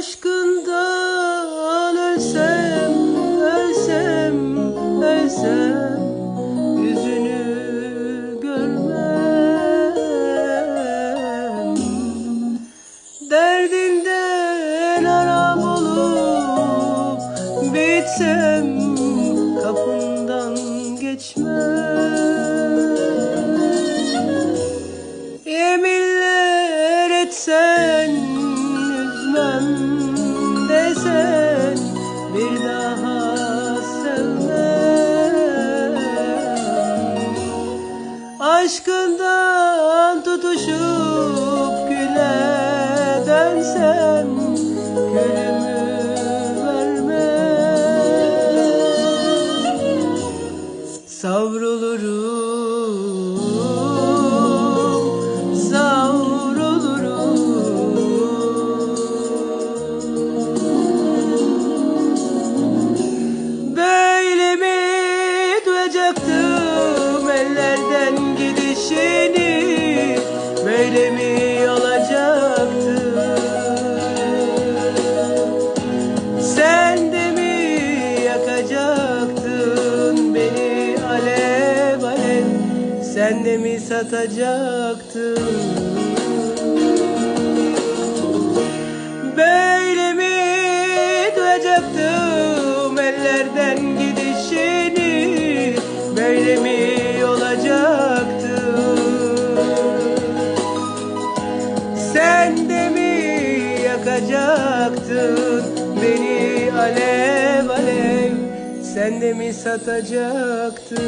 Aşkından ölsem, ölsem, ölsem Yüzünü görmem. Derdinden aram olup Bitsem kapından geçmem. Yeminler etsen üzmem Aşkından tutuşup güle Sen de mi satacaktın? Böyle mi duyacaktım ellerden gidişini? Böyle mi olacaktı Sen de mi yakacaktın beni alev alev? Sen de mi satacaktın